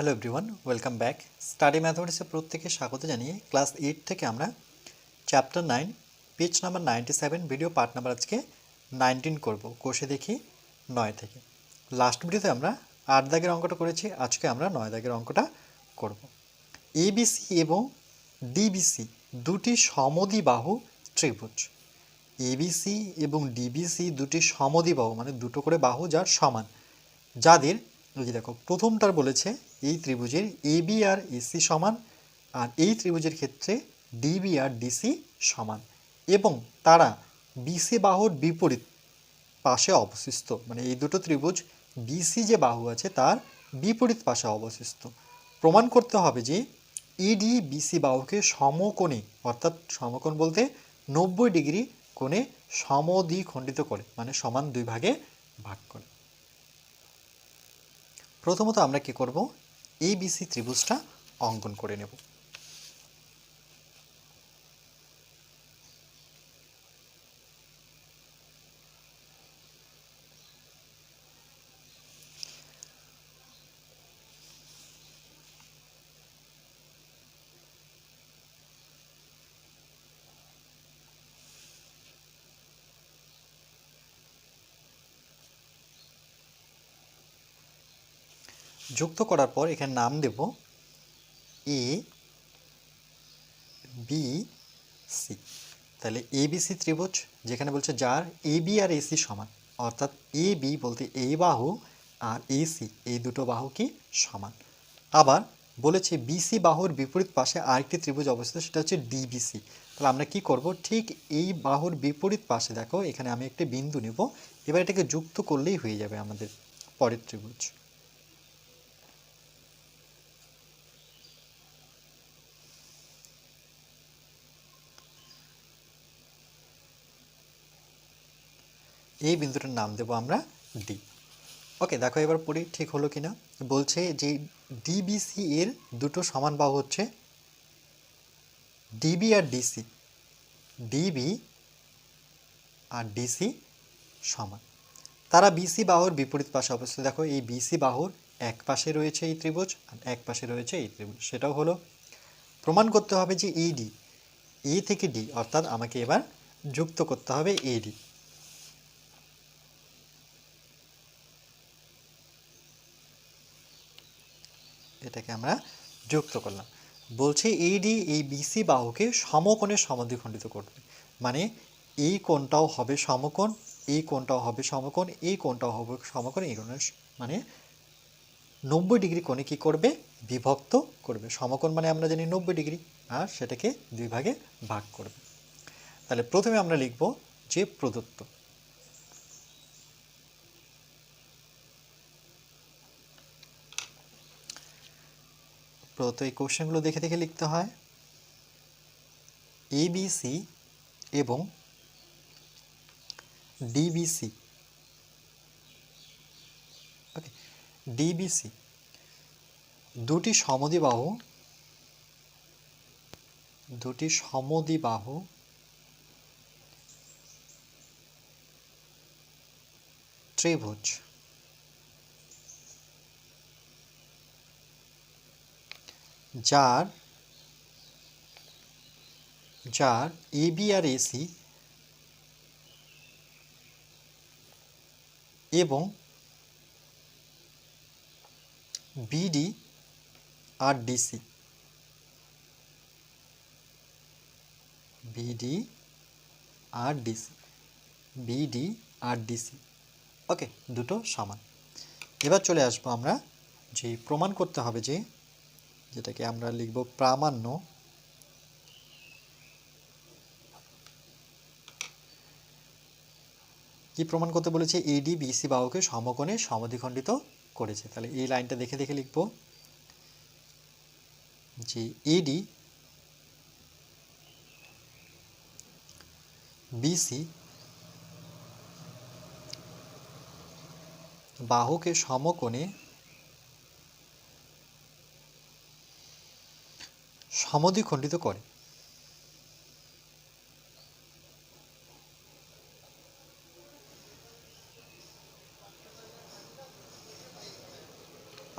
Hello everyone welcome back study ম্যাথমেটিক্সে প্রত্যেকে স্বাগত জানিয়ে ক্লাস এইট থেকে আমরা chapter nine page number ninety seven video part number আজকে নাইনটিন করব। কোষে দেখি নয় থেকে। লাস্ট ভিডিওতে আমরা আট দাগের অঙ্কটা করেছি, আজকে আমরা নয় দাগের অঙ্কটা করব। এবিসি এবং ডিবিসি দুটি সমদ্বিবাহু ত্রিভুজ। এবিসি এবং ডিবিসি দুটি সমদ্বিবাহু মানে দুটো করে বাহু যার সমান। যাদের ওই যে দেখো, প্রথমটার বলেছে এই ত্রিভুজের এবি আর এসি সমান, আর এই ত্রিভুজের ক্ষেত্রে ডিবি আর ডিসি সমান। এবং তারা বিসি বাহুর বিপরীত পাশে অবস্থিত মানে এই দুটো ত্রিভুজ বিসি যে বাহু আছে, তার বিপরীত পাশে অবস্থিত প্রমাণ করতে হবে যে ইডি বিসি বাহুকে সমকোণে, অর্থাৎ সমকোণ বলতে নব্বই ডিগ্রি কোণে সমদ্বিখণ্ডিত করে মানে সমান দুই ভাগে ভাগ করে। প্রথমত আমরা কি করব? এবিসি বিসি ত্রিভুজটা অঙ্কন করে নেব। যুক্ত করার পর এখানে নাম দেব এ বি সি তাহলে এ বি সি ত্রিভুজ, যেখানে বলছে যার এ বি আর এসি সমান। অর্থাৎ এ বি বলতে এই বাহু আর এসি এই দুটো বাহু কি সমান? আবার বলেছে বিসি বাহুর বিপরীত পাশে আরেকটি ত্রিভুজ অবস্থিত, সেটা হচ্ছে ডিবিসি তাহলে আমরা কি করব? ঠিক এই বাহুর বিপরীত পাশে, দেখো, এখানে আমি একটি বিন্দু নেব। এবার এটাকে যুক্ত করলেই হয়ে যাবে আমাদের পরের ত্রিভুজ। এই বিন্দুটার নাম দেবো আমরা ডি ওকে দেখো এবার পড়ি ঠিক হলো কিনা। বলছে যে ডিবিসি এর দুটো সমান বাহু হচ্ছে ডিবি আর ডিসি ডিবি আর ডিসি সমান। তারা বিসি বাহুর বিপরীত পাশে অবস্থিত। দেখো এই বিসি বাহুর এক পাশে রয়েছে এই ত্রিভুজ আর এক পাশে রয়েছে এই ত্রিভুজ। সেটাও হলো। প্রমাণ করতে হবে যে এই ডি এ থেকে ডি অর্থাৎ আমাকে এবার যুক্ত করতে হবে এডি এটাকে আমরা যুক্ত করলাম। বলছে এইডি এই বিসি বাহুকে সমকোণে সমদ্বিখণ্ডিত করবে। মানে এই কোণটাও হবে সমকোণ, এই কোণটাও হবে সমকোণ, এই কোণটাও হবে সমকোণ, এই কোণের মানে নব্বই ডিগ্রি কোণে কি করবে? বিভক্ত করবে। সমকোণ মানে আমরা জানি নব্বই ডিগ্রি, আর সেটাকে দুই ভাগে ভাগ করবে। তাহলে প্রথমে আমরা লিখব যে প্রদত্ত। প্রদত্ত এই কোশ্চেনগুলো দেখে দেখে লিখতে হয়। এবিসি এবং ডিবিসি ওকে ডিবিসি দুটি সমদ্বিবাহু দুটি সমদ্বিবাহু ত্রিভুজ। যার যার এবি আর এসি এবং বিডি আর ডিসি বিডি আর ডিসি বিডি আর ডিসি ওকে দুটো সমান। এবার চলে আসব আমরা যে প্রমাণ করতে হবে যে যেটাকে আমরা লিখব প্রামাণ্য। কি প্রমাণ করতে বলেছে? এডি বিসি বাহুকে সমকোণে সমদ্বিখণ্ডিত করেছে। তাহলে এই লাইনটা দেখে দেখে লিখব। যে এডি বিসি বাহুকে সমকোণে সমদ্বিখণ্ডিত করে।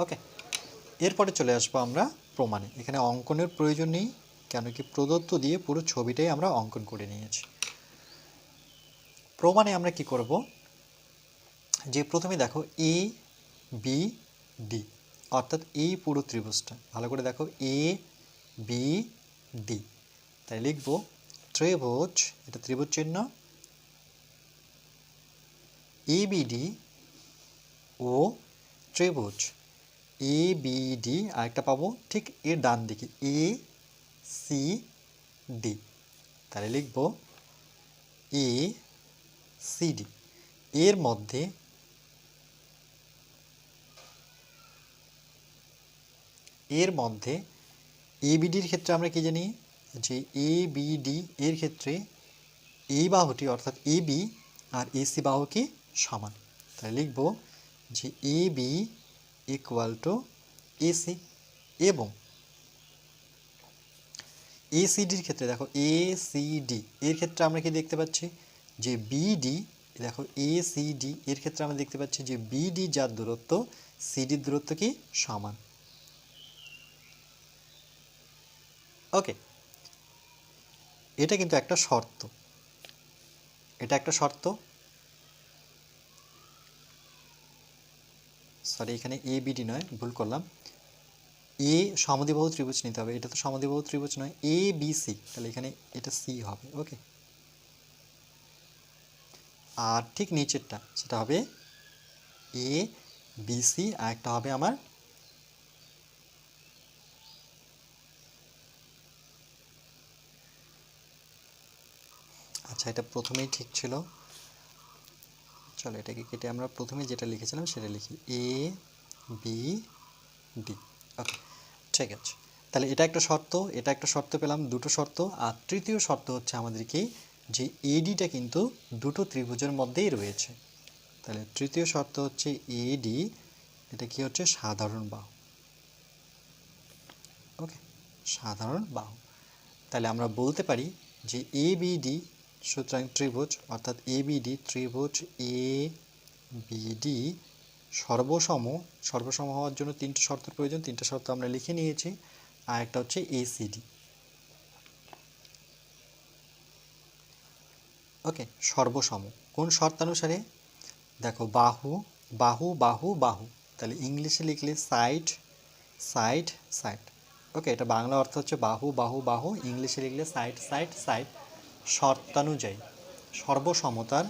ওকে এরপরে চলে আসব আমরা প্রমাণে। এখানে অঙ্কনের প্রয়োজন নেই, কেন কি প্রদত্ত দিয়ে পুরো ছবিটাই আমরা অঙ্কন করে নিয়েছি। প্রমাণে আমরা কি করব? যে প্রথমে দেখো এ বি ডি অর্থাৎ এই পুরো ত্রিভুজটা। ভালো করে দেখো এ বি ডি তাই লিখব ত্রিভুজ, এটা ত্রিভুজ চিহ্ন। এবিডি ও ত্রিভুজ। এ বি ডি আরেকটা পাবো ঠিক এর ডান দিকে। এ সি ডি তাহলে লিখব এ সি ডি এর মধ্যে এর মধ্যে এবিডির ক্ষেত্রে আমরা কি জানি? যে এ বিডি এর ক্ষেত্রে এই বাহুটি অর্থাৎ এ বি আর এসি বাহু কি? সমান। তাই লিখব যে A B equal to AC এবং এসিডির ক্ষেত্রে দেখো এ সি ডি এর ক্ষেত্রে আমরা কি দেখতে পাচ্ছি? যে বিডি দেখো এ সি ডি এর ক্ষেত্রে আমরা দেখতে পাচ্ছি যে বিডি যার দূরত্ব সিডির দূরত্ব কি? সমান। ওকে এটা কিন্তু একটা শর্ত। এটা একটা শর্ত। সরি এখানে এ বিডি নয়, ভুল করলাম। এ সমদ্বিবাহু ত্রিভুজ নিতে হবে। এটা তো সমদ্বিবাহু ত্রিভুজ নয়। এ বি সি তাহলে এখানে এটা সি হবে। ওকে আর ঠিক নিচেরটা, সেটা হবে এ বি সি আর একটা হবে আমার এটা প্রথমেই ঠিক ছিল। চলো এটাকে কেটে আমরা প্রথমে যেটা লিখেছিলাম সেটা লিখি। এ বি ডি ওকে ঠিক আছে। তাহলে এটা একটা শর্ত, এটা একটা শর্ত পেলাম, দুটো শর্ত। আর তৃতীয় শর্ত হচ্ছে আমাদের কি যে এডিটা কিন্তু দুটো ত্রিভুজের মধ্যেই রয়েছে। তাহলে তৃতীয় শর্ত হচ্ছে এডি এটা কি হচ্ছে? সাধারণ বাহু। ওকে সাধারণ বাহু। তাহলে আমরা বলতে পারি যে এ বিডি সুতরাং ত্রিভুজ, অর্থাৎ এ বিডি ত্রিভুজ এ বিডি সর্বসম সর্বসম হওয়ার জন্য তিনটে শর্তের প্রয়োজন, তিনটে শর্ত আমরা লিখে নিয়েছি, আর একটা হচ্ছে এসিডি ওকে, সর্বসম, কোন শর্তানুসারে? দেখো, বাহু বাহু বাহু বাহু, তাহলে ইংলিশে লিখলে সাইড সাইড সাইড। ওকে, এটা বাংলা অর্থ হচ্ছে বাহু বাহু বাহু, ইংলিশে লিখলে সাইড সাইড সাইড। শর্তানুযায়ী, সর্বসমতার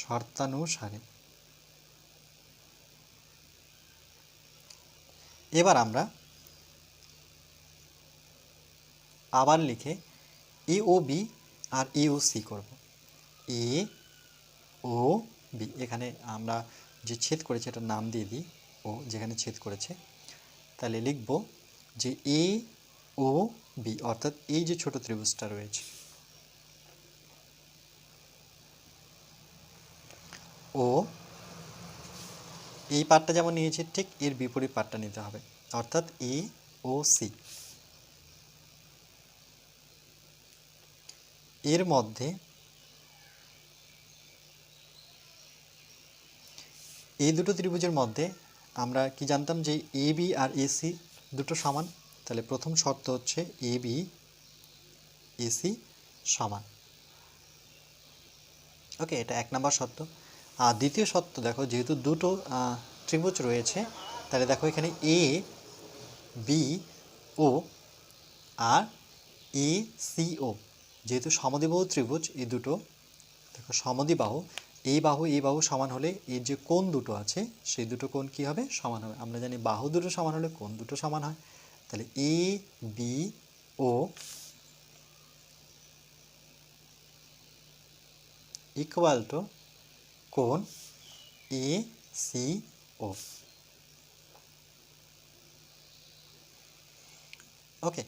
শর্তানুসারে। এবার আমরা আবার লিখে এ ও বি আর এ ও সি করব। এ ও বি এখানে আমরা যে ছেদ করেছে, এটার নাম দিয়ে দিই। ও যেখানে ছেদ করেছে, তাহলে লিখব যে এ ও বি অর্থাৎ এই যে ছোট ত্রিভুজটা রয়েছে। ও, এই পার্টটা যেমন নিয়েছি, ঠিক এর বিপরীত পার্টটা নিতে হবে, অর্থাৎ এ ও সি এর মধ্যে এই দুটো ত্রিভুজের মধ্যে আমরা কি জানতাম যে এ বি আর এসি দুটো সমান? তাহলে প্রথম শর্ত হচ্ছে এ বি এসি সমান। ওকে এটা এক নাম্বার শর্ত। আর দ্বিতীয় শর্ত, দেখো, যেহেতু দুটো ত্রিভুজ রয়েছে, তাহলে দেখো এখানে এ B O R A C ও যেহেতু সমদ্বিবাহু ত্রিভুজ, এই দুটো, দেখো, সমদ্বিবাহু এই বাহু এই বাহু সমান হলে এর যে কোণ দুটো আছে, সেই দুটো কোণ কি হবে? সমান হবে। আমরা জানি বাহু দুটো সমান হলে কোণ দুটো সমান হয়। তাহলে A B O equal to কোণ এ সি ও ওকে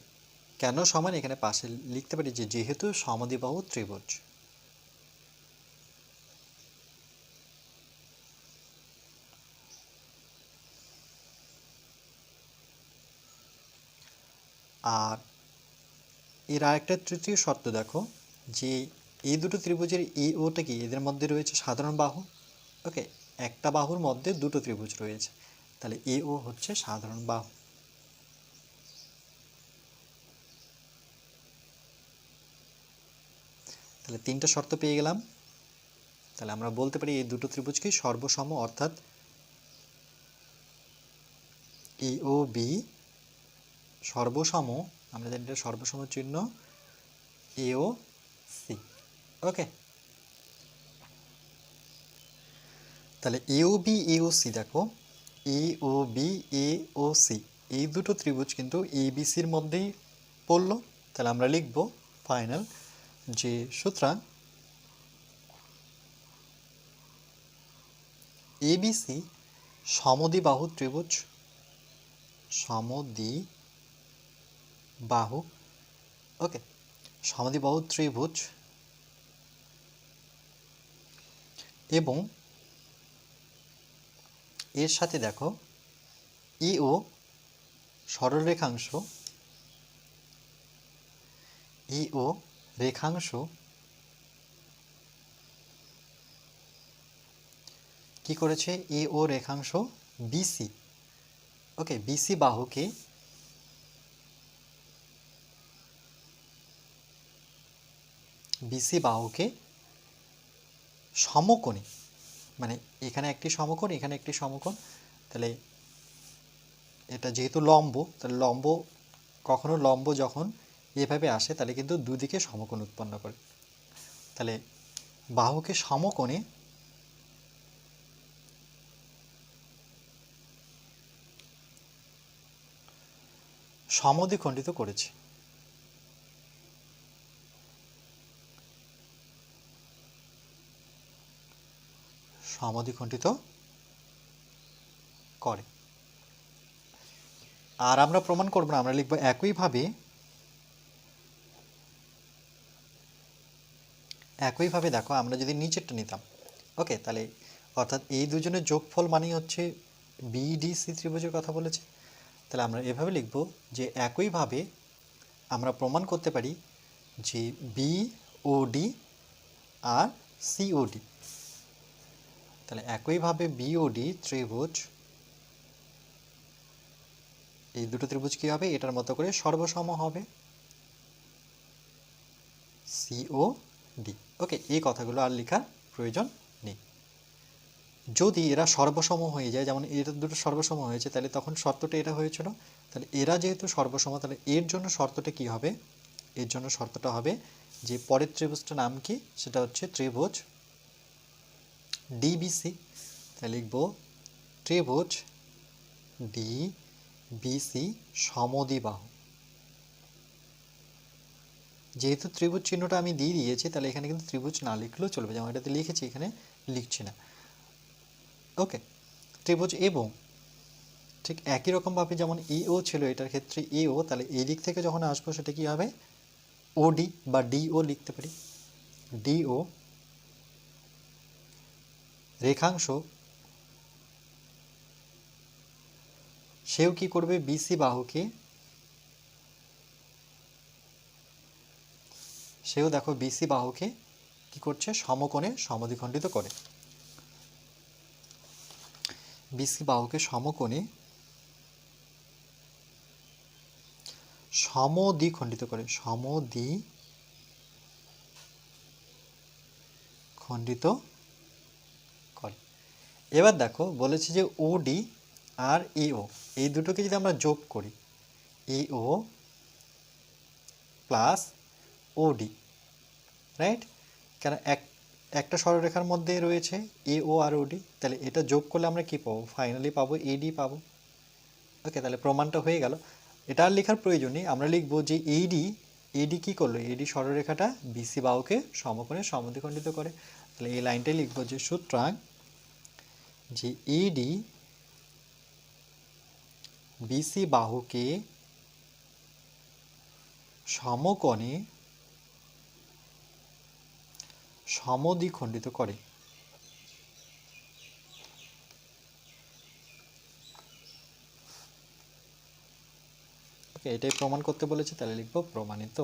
কেন সমান? এখানে পাশে লিখতে পারি যে যেহেতু সমদ্বিবাহু ত্রিভুজ। আর এর আরেকটা তৃতীয় শর্ত দেখো, যে এই দুটো ত্রিভুজের এ ওটা কি? এদের মধ্যে রয়েছে সাধারণ বাহু, ওকে? একটা বাহুর মধ্যে দুটো ত্রিভুজ রয়েছে। তাহলে এ, ও হচ্ছে সাধারণ বাহু। তাহলে তিনটা শর্ত পেয়ে গেলাম। তাহলে আমরা বলতে পারি এই দুটো ত্রিভুজকে সর্বসম অর্থাৎ ই ও, বি সর্বসম, আমরা জানি এটা সর্বসম চিহ্ন এ ও সি ওকে তাহলে এ ও বি এ ও সি দেখো। এ ও বি এ ও সি এই দুটো ত্রিভুজ কিন্তু এ বি সির মধ্যেই পড়ল। তাহলে আমরা লিখব ফাইনাল যে সুতরাং এবিসি সমদ্বিবাহু ত্রিভুজ, সমদ্বি বাহু। ওকে সমদ্বিবাহু ত্রিভুজ। এবং এর সাথে দেখো ইও সরলরেখাংশ ইও রেখাংশ, কি করেছে? এ ও রেখাংশ বিসি ওকে বিসি বাহুকে বিসি বাহুকে সমকোণে। মানে এখানে একটি সমকোণ, এখানে একটি সমকোণ। তাহলে এটা যেহেতু লম্ব, তাহলে লম্ব, কখনো লম্ব যখন এভাবে আসে, তাহলে কিন্তু দুদিকে সমকোণ উৎপন্ন করে। তাহলে বাহুকে সমকোণে সমদ্বিখণ্ডিত করেছে। সমদ্বিখণ্ডিত করে। আর আমরা প্রমাণ করব না, আমরা লিখব একইভাবে একইভাবে দেখো, আমরা যদি নিচেরটা নিতাম, ওকে, তাহলে অর্থাৎ এই দুজনের যোগফল মানেই হচ্ছে বিডিসি ত্রিভুজের কথা বলেছে। তাহলে আমরা এভাবে লিখব যে একইভাবে আমরা প্রমাণ করতে পারি যে বিওডি আর সিওডি তাহলে একইভাবে বিওডি ত্রিভুজ, এই দুটো ত্রিভুজ কী হবে? এটার মতো করে সর্বসম হবে। সিও ডি ওকে এই কথাগুলো আর লেখার প্রয়োজন নেই। যদি এরা সর্বসম হয়ে যায়, যেমন এরা দুটো সর্বসম হয়েছে, তাহলে তখন শর্তটা এটা হয়েছিল। তাহলে এরা যেহেতু সর্বসম, তাহলে এর জন্য শর্তটা কি হবে? এর জন্য শর্তটা হবে যে পরের ত্রিভুজটার নাম কি? সেটা হচ্ছে ত্রিভুজ ডিবিসি তাহলে লিখব ত্রিভুজ ডি বিসি সমদ্বিবাহু। যেহেতু ত্রিভুজ চিহ্নটা আমি দিয়ে দিয়েছি, তাহলে এখানে কিন্তু ত্রিভুজ না লিখলেও চলবে, যেমন এটাতে লিখেছি, এখানে লিখছি না। ওকে ত্রিভুজ এবং ঠিক একই রকমভাবে যেমন ইও ছিল, এটার ক্ষেত্রে ইও তাহলে এই দিক থেকে যখন আসব সেটা কি হবে? ওডি বা ডিও লিখতে পারি। ডিও রেখাংশ। সেও কি করবে? বিসি বাহুকে। সেও দেখো বিসি বাহুকে কি করছে? সমকোণে সমদ্বিখণ্ডিত করে। বিসি বাহুকে সমকোণে সমদ্বিখণ্ডিত করে। সমদ্বি খণ্ডিত এবার দেখো, বলেছে যে ওডি আর ইও এই দুটোকে যদি আমরা যোগ করি ইও প্লাস ওডি রাইট কেন এক, একটা সরলরেখার মধ্যে রয়েছে এ ও আর ওডি তাহলে এটা যোগ করলে আমরা কি পাবো? ফাইনালি পাবো এডি পাবো। ওকে তাহলে প্রমাণটা হয়ে গেল। এটা আর লেখার প্রয়োজন নেই। আমরা লিখব যে এইডি এডি কি করল? এডি সরলরেখাটা বিসি বাহুকে সমকোণে সমদ্বিখণ্ডিত করে। তাহলে এই লাইনটাই লিখব যে সুতরাং যে এডি বিসি বাহুকে সমকোণে সমদ্বিখণ্ডিত করে। এটাই প্রমাণ করতে বলেছে তাহলে লিখব প্রমাণিত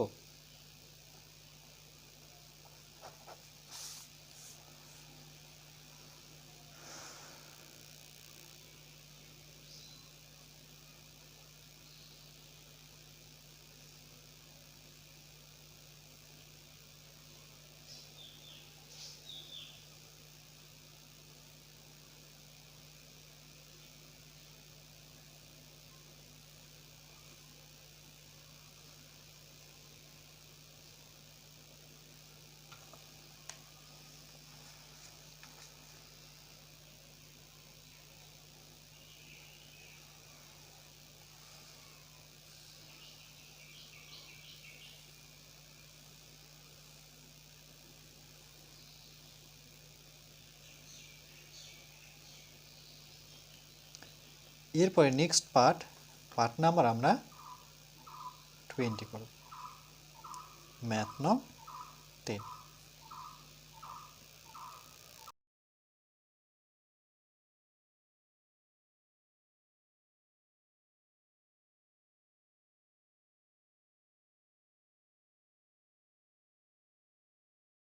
এরপরে নেক্সট পার্ট পার্ট নাম্বার আমরা টোয়েন্টি করব। ম্যাথ নং টেন